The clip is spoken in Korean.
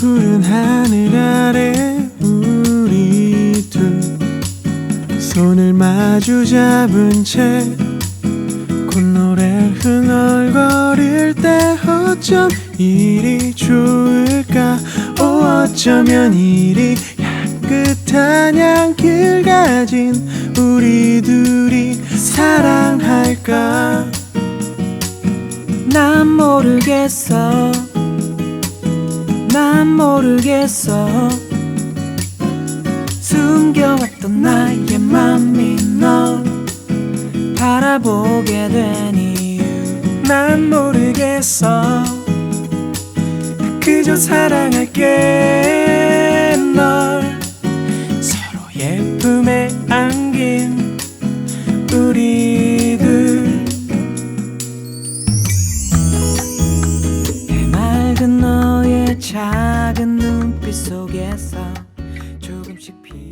푸른 하늘 아래 우리 둘 손을 마주 잡은 채 콧노래 흥얼거릴 때 어쩜 이리 좋을까? 오 어쩌면 이리 깨끗한 향길 가진 우리 둘이 사랑할까? 난 모르겠어. 난 모르겠어. 숨겨왔던 나의 맘이 널 바라보게 된 이유. 난 모르겠어. 그저 사랑할게. 널 서로의 품에 안긴 우리들. 해맑은 너의 작은 눈빛 속에서 조금씩 피